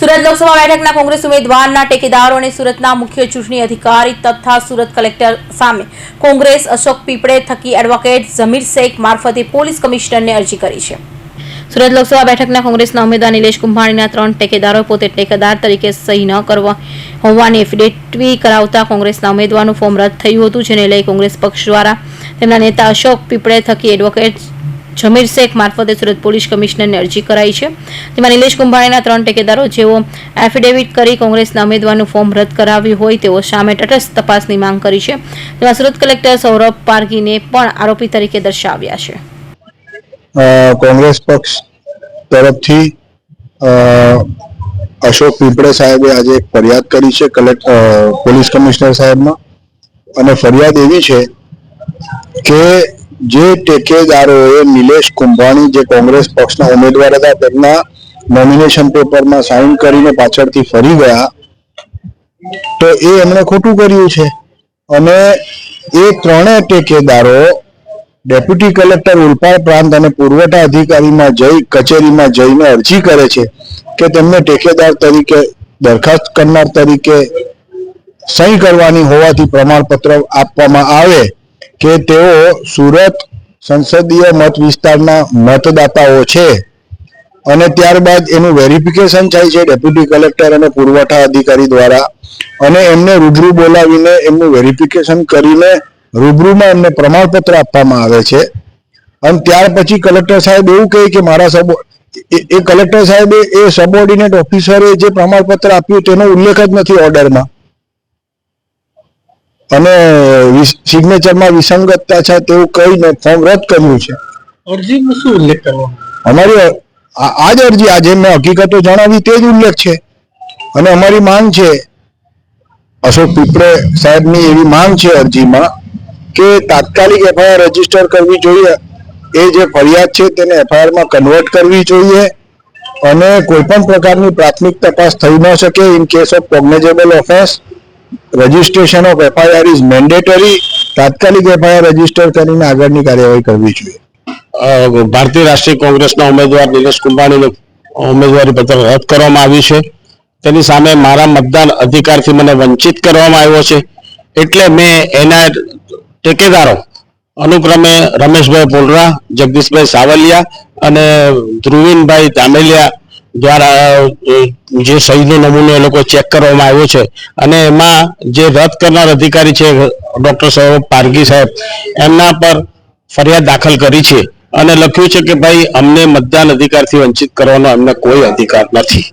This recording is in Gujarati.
સુરત લોકસભા બેઠકના કોંગ્રેસ ઉમેદવારના ટેકેદારો અને સુરતના મુખ્ય ચૂંટણી અધિકારી તથા સુરત કલેક્ટર સામે કોંગ્રેસ અશોક પીપળે થકી એડવોકેટ ઝમીર શેખ મારફતે પોલીસ કમિશનરને અરજી કરી છે. સુરત લોકસભા બેઠકના કોંગ્રેસના ઉમેદવાર નિલેશ કુંભાણીના ત્રણ ટેકેદારો પોતે ટેકેદાર તરીકે સહી ન કરવા હોવાની એફિડેવિટી કરાવતા કોંગ્રેસના ઉમેદવારનું ફોર્મ રદ થયું હતું, જેને લઈ કોંગ્રેસ પક્ષ દ્વારા તેમના નેતા અશોક પીપળે થકી એડવોકેટ જમીર શેખ મારફતે સુરત પોલીસ કમિશનરને અરજી કરાઈ છે. તેમાં નિલેશ કુંભાણીના ત્રણ ટેકેદારો જેઓ એફિડેવિટ કરી કોંગ્રેસના ઉમેદવારનું ફોર્મ રદ કરાવ્યું હોય તેઓ સામે તટસ્થ તપાસની માંગ કરી છે. તેમાં સુરત કલેક્ટર સૌરભ પારગીને પણ આરોપી તરીકે દર્શાવ્યા છે. કોંગ્રેસ પક્ષ તરફથી અશોક પીપળે સાહેબે આજે એક ફરિયાદ કરી છે કલેક્ટ અ, પોલીસ કમિશનર સાહેબમાં. અને ફરિયાદ એવી છે કે જે ટેકેદારોએ નિલેશ કુંભાણી, જે કોંગ્રેસ પક્ષના ઉમેદવાર હતા, તેમના નોમિનેશન પેપરમાં સાઇન કરીને પાછળથી ફરી ગયા. તો એ એમણે ખોટું કર્યું છે. અને એ ત્રણેય ટેકેદારો ડેપ્યુટી કલેક્ટર ઉલપાડ પ્રાંત અને પુરવઠા અધિકારીમાં જઈ, કચેરીમાં જઈને અરજી કરે છે કે તેમને ટેકેદાર તરીકે, દરખાસ્ત કરનાર તરીકે સહી કરવાની હોવાથી પ્રમાણપત્ર આપવામાં આવે. કે તેઓ સુરત સંસદીય મત વિસ્તારના મતદાતાઓ છે. અને ત્યારબાદ એનું વેરિફિકેશન થાય છે ડેપ્યુટી કલેક્ટર અને પુરવઠા અધિકારી દ્વારા. અને એમને રૂબરૂ બોલાવીને એમનું વેરિફિકેશન કરીને રૂબરૂમાં એમને પ્રમાણપત્ર આપવામાં આવે છે. અને ત્યાર પછી કલેક્ટર સાહેબ એવું કહે કે મારા સબો, એ- કલેક્ટર સાહેબે એ સબઓર્ડિનેટ ઓફિસરે જે પ્રમાણપત્ર આપ્યું તેનો ઉલ્લેખ જ નથી ઓર્ડરમાં અને સિગ્નેચરમાં વિસંગતતા છે તેવું કહીને ફોર્મ રદ કર્યું છે. અરજીમાં શું ઉલ્લેખ કરવાનો અમારી આ જ અરજી આજે મેં હકીકતો જણાવી તે જ ઉલ્લેખ છે. અને અમારી માંગ છે અશોક પીપળે સાહેબની એવી માંગ છે અરજીમાં કે તાત્કાલિક એફઆઈઆર રજિસ્ટર કરવી જોઈએ. એ જે ફરિયાદ છે તેને એફઆઈઆરમાં કન્વર્ટ કરવી જોઈએ. અને કોઈપણ પ્રકારની પ્રાથમિક તપાસ થઈ ન શકે in case of cognizable offence registration of FIR is mandatory તાત્કાલિક એફઆઈઆર રજિસ્ટર કરીને આગળની કાર્યવાહી કરવી જોઈએ. ભારતીય રાષ્ટ્રીય કોંગ્રેસના ઉમેદવાર નિલેશ કુંભાણીનું ઉમેદવારી પત્ર રદ કરવામાં આવ્યું છે. તેની સામે મારા મતદાન અધિકારથી મને વંચિત કરવામાં આવ્યો છે. એટલે મેં એના ટેકેદારો અનુક્રમે રમેશભાઈ પોલરા જગદીશભાઈ સાવલિયા અને ધ્રુવીનભાઈ ધામેલિયા દ્વારા જે સહીનો નમૂનો એ લોકો ચેક કરવામાં આવ્યો છે. અને એમાં જે રદ કરનાર અધિકારી છે ડૉક્ટર સૌરભ પારગી સાહેબ, એમના પર ફરિયાદ દાખલ કરી છે. અને લખ્યું છે કે ભાઈ, અમને મતદાન અધિકારથી વંચિત કરવાનો અમને કોઈ અધિકાર નથી.